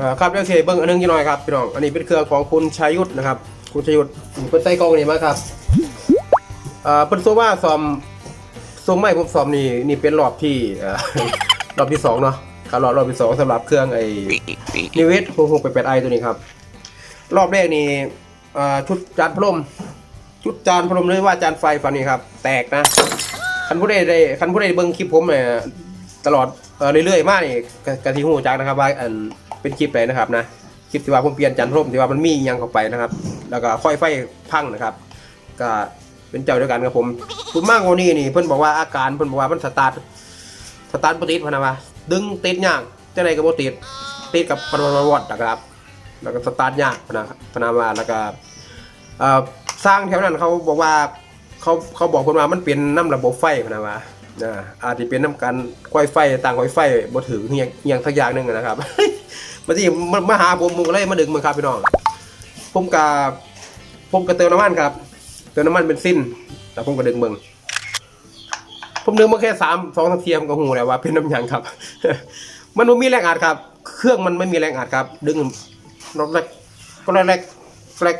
อ่าครับเดี๋ยวเสเบิ้งอันหนึงยี่น้อยครับพี่น้องอันนี้เป็นเครื่องของคุณชัยยุทธนะครับ คุณชัยยุทธเพิ่นใส่กล้องนี่มาครับอ่าเพิ่นโซว่าซอมทรงไม้ผมซอมนี่นี่เป็นรอบที่รอบที่สองเนาะครับรอบรอบที่สองสำหรับเครื่องไอ้นิเวศหกหกแปดไอตัวนี้ครับ รอบแรกนี่อ่าชุดจานพรมชุดจานพรมหรือว่าจานไฟฝันนี่ครับ แตกนะคันผู้ใดได้คันผู้ใดเบิ่งคลิปผมเนี่ยตลอดเออเรื่อยๆมากนี่กกะทิหูจักนะครับว่าอัน เป็นคลิปไหนนะครับนะคลิปที่ว่าผมเปลี่ยนจันทร์พรมที่ว่ามันมียังเข้าไปนะครับ แล้วก็ค่อยไฟพังนะครับ ก็เป็นเจ้าเดียวกันกับผมคุณมากกว่านี้นี่เพิ่นบอกว่าอาการเพิ่นบอกว่ามันสตาร์ทสตาร์ทบ่ติดพนะว่าดึงติดยากจังไดก็บ่ติดติดกับปรวัตินะครับ แล้วก็สตาร์ทยากพนะพนว่าแล้วก็สร้างแถวนั้นเขาบอกว่าเขาเขาบอกคนว่ามันเป็นน้ำระบบไฟพนะว่าอาอาจจะเป็นน้ำกันควายไฟต่างควายไฟบ่ถึงเฮียงเฮียงสักอย่างหนึ่งนะครับ มาที่มามาหาผมผมก็เลยมาดึงมันครับพี่น้อง ผมกับผมก็เติมน้ำมันครับ เติมน้ำมันเป็นสิ้นแล้วผมก็ดึงเบิ่งผมดึงมาแค่สามสองสามเทียมก็หูแล้วว่าเป็นน้ำยางครับ มันบ่มีแรงอัดครับ เครื่องมันไม่มีแรงอัดครับ ดึงรอบแรกก็แรกแรกแรก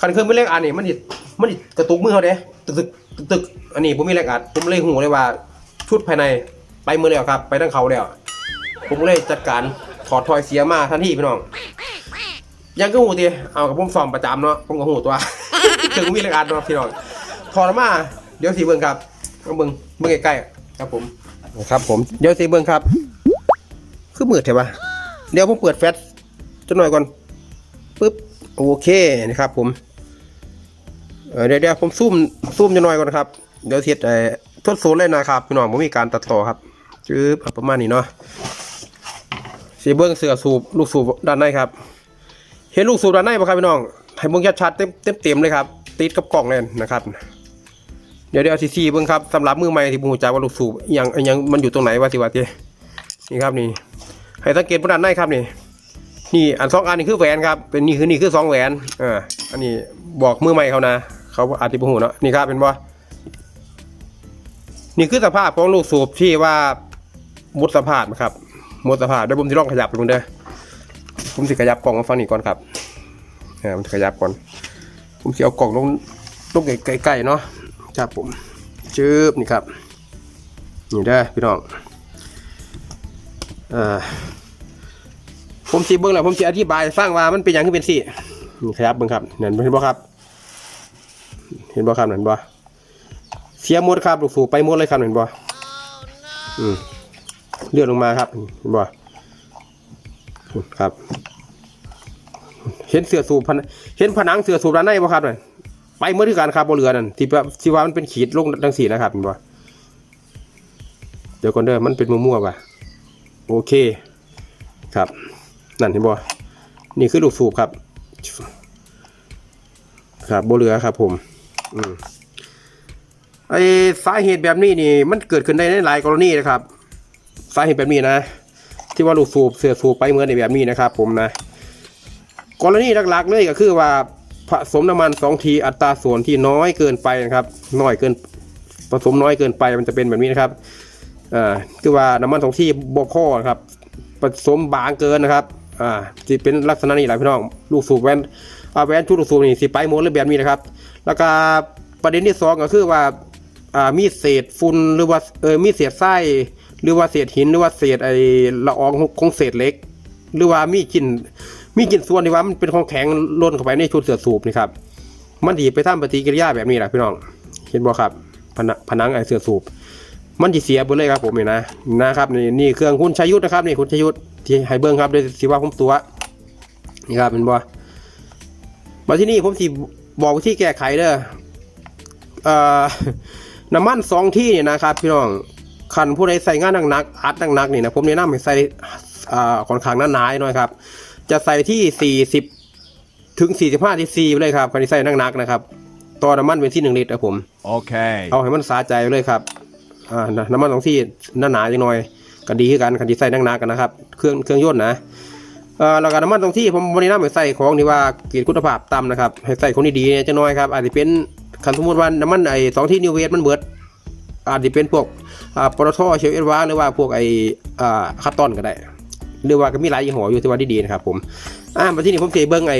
คันเครื่องไม่แรงอัดนี่มันสิมันสิกระตุกมือเขาเด้ตึกตึกตึกตึกอันนี้ผมมีแรงอัด ผมเลยหูเลยว่าชุดภายในไปมือแล้วครับ ไปทั้งเขาแล้ว ผมเลยจัดการ ถอดทอยเสียมาทันทีพี่น้องยังก็หูตีเอากับผมซ้อมประจำเนาะผมก็หูตัวถึงมีแรงอัดเนาะพี่น้องถอดออกมาเดี๋ยวสีเบิ้งครับเอาเบิ้งเบิ้งใกล้ๆครับผมครับ ผมเดี๋ยวสีเบิ้งครับ คือมืดใช่ปะเดี๋ยวผมเปิดแฟลชจะหน่อยก่อนปึ๊บโอเคนะครับ ผมเอ่อเดี๋ยวเดี๋ยวผมซูมซูมจะหน่อยก่อนครับเดี๋ยวเทียดไอ้ทดสอบเลยนะครับพี่น้องผมมีการตัดต่อครับจืบเอาประมาณนี้เนาะ สีเบิ้งเสือสูบลูกสูบด้านในครับ เห็นลูกสูบด้านในปะครับพี่น้อง ให้เบิ้งชัดๆเต็มเต็มเต็มเลยครับ ติดกับกล่องเลยนะครับ เดี๋ยวเดี๋ยวซีซีเบิ้งครับสำหรับมือใหม่ที่บูจักว่าลูกสูบอิหยังอิหยังมันอยู่ตรงไหนวะสิวะทีนี่ครับนี่ ให้สังเกตด้านในครับนี่ นี่อันสองอันนี่คือแหวนครับ เป็นนี่คือนี่คือสองแหวนอ่าอันนี้บอกมือใหม่เขานะ เขาอาจจะบ่หูเนาะ นี่ครับเป็นบ่านี่คือสภาพของลูกสูบที่ว่าหมดสภาพนะครับ หมดสภาพเดี๋ยวผมจะลองขยับไปดูเด้อผมจะขยับกล่องมาฟังนี่ก่อนครับอ่าผมจะขยับก่อน ผมจะเอากล่องลงลงใกล้ๆเนาะครับผมชืบนี่ครับนี่เด้อพี่น้องอ่าผมสิเบิ่งแล้วผมสิอธิบายให้ฟังว่ามันเป็นหยังคือเป็นสินี่ครับเบิ่งครับเห็นเห็นบ่ครับ เห็นบ่ครับเห็นบ่เสียหมดครับลูกสูบไปหมดเลยครับเห็นบ่อืม เลื่อนลงมาครับเห็นบ่ครับ เห็นเสือสูบผนเห็นผนังเสือสูบด้านในบ่ครับนั่นไปเมื่อที่การครับบ่เรือนั่นที่ว่าที่ว่ามันเป็นขีดลงจังสีนะครับเห็นบ่เดี๋ยวก่อนเด้อมันเป็นมั่วๆว่ะโอเค ครับ นั่นเห็นบ่นี่คือลูกสูบครับ ครับโบเรือครับ ผม อืมไอสาเหตุแบบนี้นี่ มันเกิดขึ้นได้ในหลายกรณีนะครับ สาเหตุแบบนี้นะ ที่ว่าลูกสูบเสือสูบไปเหมือนในแบบนี้นะครับ ผมนะกรณีหลักๆเลยก็คือว่าผสมน้ำมันสองทีอัตราส่วนที่น้อยเกินไปนะครับน้อยเกินผสมน้อยเกินไปมันจะเป็นแบบนี้นะครับอ่าคือว่าน้ำมันสองที่บกพ่อครับผสมบางเกินนะครับอ่าสิเป็นลักษณะนี้แหละพี่น้องลูกสูบแวนอาแวนชุดลูกสูบนี่สิไปหมดเลยแบบนี้นะครับ แล้วก็ประเด็นที่สองก็คือว่าอ่ามีเศษฝุ่นหรือว่าเออมีเศษไส้ หรือว่าเศษหินหรือว่าเศษไอละอองของเศษเล็ก หรือว่ามีกลิ่นมีกลิ่นส่วนที่ว่ามันเป็นของแข็งล่นเข้าไปในชุดเสือสูบนี่ครับมันดีไปทำปฏิกิริยาแบบนี้แหละพี่น้อง เห็นบ่ครับผนังไอเสือสูบ มันจะเสียหมดเลยครับผมนี่นะนะครับนี่นี่เครื่องคุณชัยยุทธนะครับนี่คุณชัยยุทธที่ให้เบิ้งครับโดยสิว่าผมตัวนี่ครับเป็นบ่มาที่นี่ผมสิบอกวิธีแก้ไขเด้อเอ่อน้ำมันสองที่เนี่ยนะครับ พี่น้อง คันผู้ใดใส่งานหนักๆอัดหนักๆนี่นะผมแนะนำให้ใส่อ่าค่อนข้างหนาๆหน่อยครับ จะใส่ที่สี่สิบถึงสี่สิบห้าทีซีไปเลยครับคันที่ใส่หนักๆนะครับต่อน้ำมันเป็นที่หนึ่งลิตรครับผม Okay. เอาให้มันสาใจเลยครับอ่านะน้ำมันสองที่หนาหนาๆจังหน่อยก็ดีคือกันคันที่ใส่นักหนาๆกันนะครับเครื่องเครื่องยนต์นะเอ่อแล้วก็น้ำมันตรงที่ผมบริณามให้ใส่ของที่ว่าเกียรติคุณภาพต่ำนะครับ ให้ใส่ของดีๆเนี่ยจะน้อยครับอาจจะเป็นคันสมมติว่าน้ำมันไอ้สองที่นิวเวสมันเบิด อาจจะเป็นพวกอ่า ปตทเชลเอสวาหรือว่าพวกไอ้อ่าคัตตอนก็ได้หรือว่าก็มีหลายยี่ห้ออยู่ที่ว่าดีๆนะครับผมอ่ามาที่นี่ผมจะเบิ้งไอ้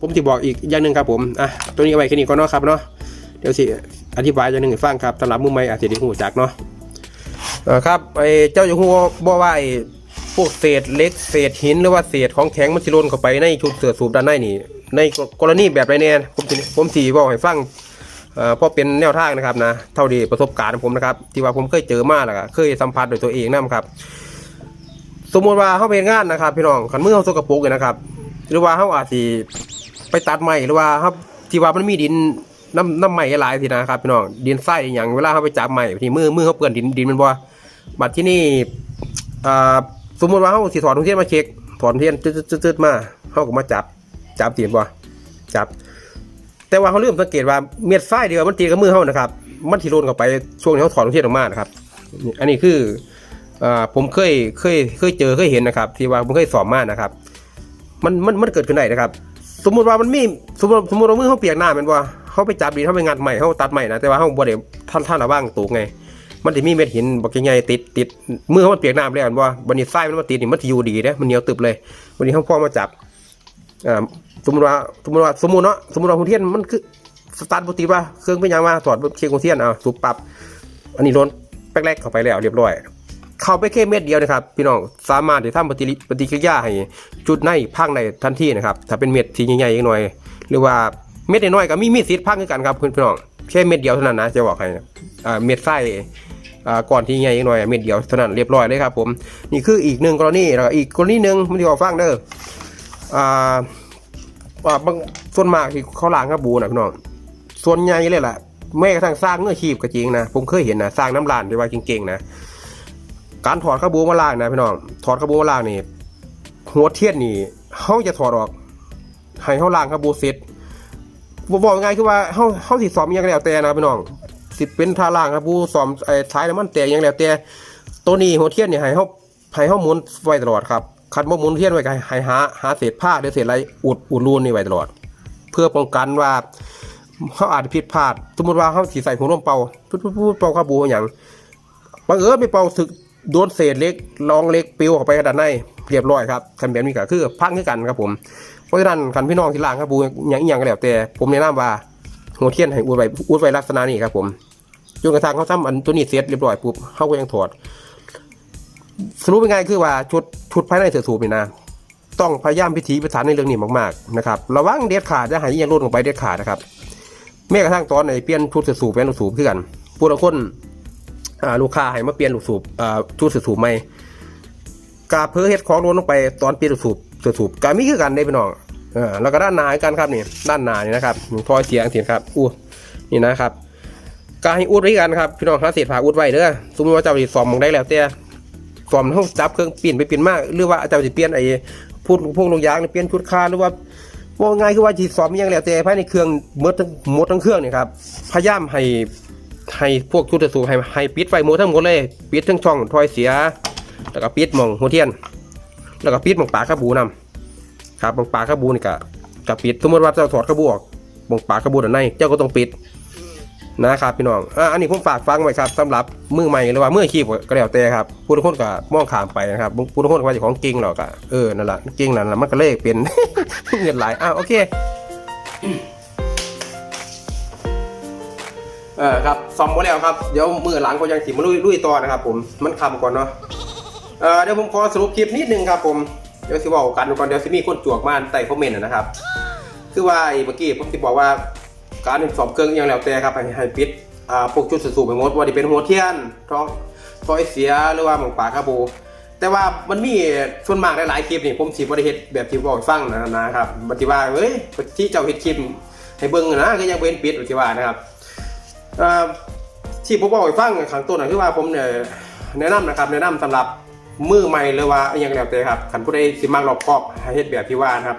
ผมจะบอกอีกอย่างหนึ่งครับผมอะตัวนี้เอาไว้แค่นี้ก่อนเนาะครับเนาะเดี๋ยวสิอธิบายอย่างหนึ่งให้ฟังครับสำหรับมือใหม่อาจจะได้หูจักเนาะครับไอ้เจ้าอยู่หัวบอกว่าไอ้พวกเศษเล็กเศษหินหรือว่าเศษของแข็งมันสิลนเข้าไปในชุดเสือสูบด้านในนี่ในกรณีแบบไรเนี่ยผมสิผมสีบอกให้ฟัง เอ่อเพราะเป็นแนวทางนะครับนะเท่าที่ประสบการณ์ของผมนะครับ ที่ว่าผมเคยเจอมาแล้วก็เคยสัมผัสโดวยตัวเองนะครับ สมมติว่าเขาเป็นงานนะครับ พี่น้องขันมือเขาสกปรกเลยนะครับ หรือว่าเขาอาจจะไปตัดไม้หรือว่าเขาที่ว่ามันมีดินน้ำน้ำไม้หลายทีนะครับพี่น้องดินทรายอหย่างเวลาเขาไปจับไม้ที่มือมือเขาเปื้อนดินดินมันบ่บัดที่นี่อ่าสมมติว่าเขาสิถอดทุเทียนมาเช็คถอดทุเทียนจืดๆๆมาเขาก็มาจับจับตีนบ่จับ แต่ว่าเขาเริ่มสังเกตว่าเม็ดทรายเดียวมันตีกับมือเขานะครับ มันทีโรนเข้าไปช่วงที่เขาถอดทุงเทียนออกมานะครับ อันนี้คืออ่าผมเคยเคยเคยเจอเคยเห็นนะครับ ที่ว่าผมเคยสอบมานะครับ มันมันมันเกิดขึ้นได้นะครับ สมมุติว่ามันมีสมมติสมมติว่ามือเขาเปียกหน้าเป็นว่าเขาไปจับดินเขาไปงัดใหม่เขาตัดใหม่นะแต่ว่าเขาบ่ได้ท่านท่านระว่างตูกไง มันจะมีเม็ดหินบอกยังไงติดติดมือเขามันเปียกน้ำแล้วว่าบันนี้ทรายมันมาติดนี่มันจะอยู่ดีเด้มันเหนียวตึบเลยวันนี้เขาพ่อมาจับ อ่าสมมติว่าสมมติว่าสมมติเนาะสมมติว่าคุณเทียนมันคือสตาร์ทปกติว่าเครื่องเป็นยังว่าถอดเชียงคุณเทียนเอาสูบปรับอันนี้โดนแป๊กแรกเข้าไปแล้วเรียบร้อย เข้าไปแค่เม็ดเดียวนะครับ พี่น้องสามารถที่ทำปฏิปฏิกิริยาให้จุดในพังในทันทีนะครับถ้าเป็นเม็ดที่ใหญ่ๆหน่อย หรือว่าเม็ดน้อยๆก็มีมีสิทธิ์พังกันครับพี่น้องแค่เม็ดเดียวเท่านั้นนะจะบอกให้อ่าเม็ดไส้ก่อนที่ใหญ่หน่อยเม็ดเดียวเท่านั้นเรียบร้อยเลยครับผมนี่คืออีกหนึ่งกรณีแล้วอีกกรณีหนึ่งมันจะบอกฟังเด้อ อ่าอ่าบางส่วนมากที่เขาล้างกระบูนะพี่น้องส่วนใหญ่เลยแหละแม้กระทั่งสร้างเงื่อชีพก็จริงนะผมเคยเห็นนะสร้างน้ำลานที่ว่าเก่งๆนะการถอดขบูมาล่างนะพี่น้องถอดขบูมาล่างนี่หัวเทียนนี่เขาจะถอดออกให้เขาล่างขบูเสร็จบบอกง่ายคือว่าเขาเขาสิสอมอิหยังแล้วแต่นะพี่น้องสิเป็นทาล่างขบูสอมไอ้ท้ายน้ำมันแตกยังแล้วแต่ตัวนี้หัวเทียนนี่ให้เขาให้เขาหมุนไว้ตลอดครับ คันบ่หมุนเทียนไว้ก็ให้หาหาเศษผ้าหรือเศษอะไรอุดอุดรูนนี่ไว้ตลอด เพื่อป้องกันว่าเขาอาจผิดพลาด สมมติว่าเขาสีใส่หัวลมเป่าพุดพุดพุดเป่าข้าบูอย่างบางเอิญไม่เป่าสึกโดนเศษเล็กรองเล็กปิวออกไปกระดานในเรียบร้อยครับคันแบบนี้ก็คือพังคือกันครับผมเพราะฉะนั้นคันพี่น้องที่ล่างครับบูอย่างอีหยังก็แล้วแต่ ผมแนะนำว่าหัวเทียนให้อุดไว้อุดไว้ลักษณะนี้ครับผมจนกระทั่งเขาทำอันตัวนี้เสร็จเรียบร้อยปุ๊บเขาก็ยังถอดสรุปเป็นไงคือว่าชุด ชุดภายในเสือสูบนี่นะต้องพยายามพิถีพิถันในเรื่องนี้มากๆนะครับระวังเด็ดขาดจะหายยังรุนลงไปเด็ดขาดนะครับแม้กระทั่งตอนไหนเปลี่ยนชุดเสือสูบเป็นลูกสูบคือกันผู้ละคนลูกค้าให้มาเปลี่ยนลูกสูบชุดสูบใหม่กาเพื่อเฮ็ดของโดนลงไปตอนเปลี่ยนลูกสูบสูบสูบกามีคือกันได้พี่น้องแล้วก็ด้านหนาคือกันครับนี่ด้านหนานี่นะครับทอยเสียงเสียงครับอู้นี่นะครับการให้อุดไว้กันครับพี่น้องหาเศษผ้าอุดไว้เด้อสมมติว่าเจ้าสิซ่อมมองได้แล้วแต่ ซ่อมเฮาจับเครื่องเปลี่ยนไปเปลี่ยนมากหรือว่าเจ้าสิเปลี่ยนไอ้พูดพวกลูกยางนี่เปลี่ยนชุดคาหรือว่าว่าง่ายคือว่าสิซ่อมอิหยังแล้วแต่ภายในเครื่องหมดทั้งหมดทั้งเครื่องนี่ครับพยายามให้ให้พวกชุดสูบให้ให้ปิดไฟหมดทั้งหมดเลยปิดทั้งช่องถอยเสีย แล้วก็ปิดมองหัวเทียน แล้วก็ปิดมองปากกระบูนำครับมองปากกระบูนี่ก็ก็ปิดสมมติว่าเจ้าถอดกระบูออกมองปากกระบูด้านในเจ้าก็ต้องปิด นะครับพี่น้องอะอันนี้ผมฝากฟังไว้ครับสำหรับมือใหม่หรือว่ามือขี้ก็แล้วแต่ครับผู้ทุกคนก็มองขามไปนะครับผู้ทุกคนก็ว่าจะของเก่งหรอกอะเออนั่นแหละเก่งนั่นแหละมันก็เลขเป็นเงินหลายอะโอเคเออครับซ่อมหมดแล้วครับเดี๋ยวมือหลังก็ยังสิมาลุยลุยต่อนะครับ ผมมันคำก่อนเนาะเออเดี๋ยวผมขอสรุปคลิปนิดนึงครับผมเดี๋ยวสิบอกกันก่อนเดี๋ยวสิมีคนจวกมาใต้คอมเมนต์นะครับ คือว่าไอ้เมื่อกี้ผมสิบอกว่า การสอบเครื่องอยังแล้วแต่ครับให้ปิดอ่าพวกชุดสูบไปหมดว่าที่เป็นหัวเทียนท้องท้อยเสียหรือว่าหมองปากครับบูแต่ว่ามันมีส่วนมากหลายๆคลิปนี่ผมสิบ่ได้เฮ็ดแบบที่บอกให้ฟังนะนะครับบัดที่ว่าเอ้ยที่เจ้าเฮ็ดคลิปให้เบิ่งนะก็ยังเห็นปิดบัดที่ว่านะครับอ่อที่ผมบอกให้ฟังขังต้นนะคือว่าผมเนี่ยแนะนำนะครับ แนะนำสำหรับมือใหม่หรือว่าอหยังแล้วแต่ครับขันผู้ใดสิมากรอบคอบให้เฮ็ดแบบที่ว่านะครับ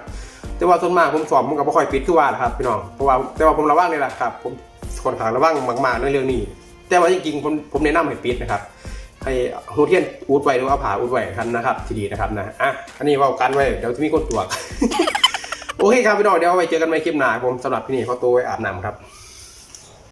แต่ว่าส่วนมากผมสอบผมก็บ่ค่อยปิดคือว่านครับพี่น้องเพราะว่าแต่ว่าผมระวังนี่แหละครับ ผมค่อนข้างระวังมากๆในเรื่องนี้ แต่ว่าจริงๆผมผมแนะนำให้ปิดนะครับให้โฮเทียนอูดไว้หรือเอาผ่าอูดไว้กันนะครับที่ดีนะครับนะอะอันนี้ว่ากันไว้เดี๋ยวจะมีคนตรวจโอเคครับพี่น้องเดี๋ยวไว้เจอกันใหม่คลิปหน้าผมสำหรับพี่นี่เขาตัวไว้อาบน้ำครับ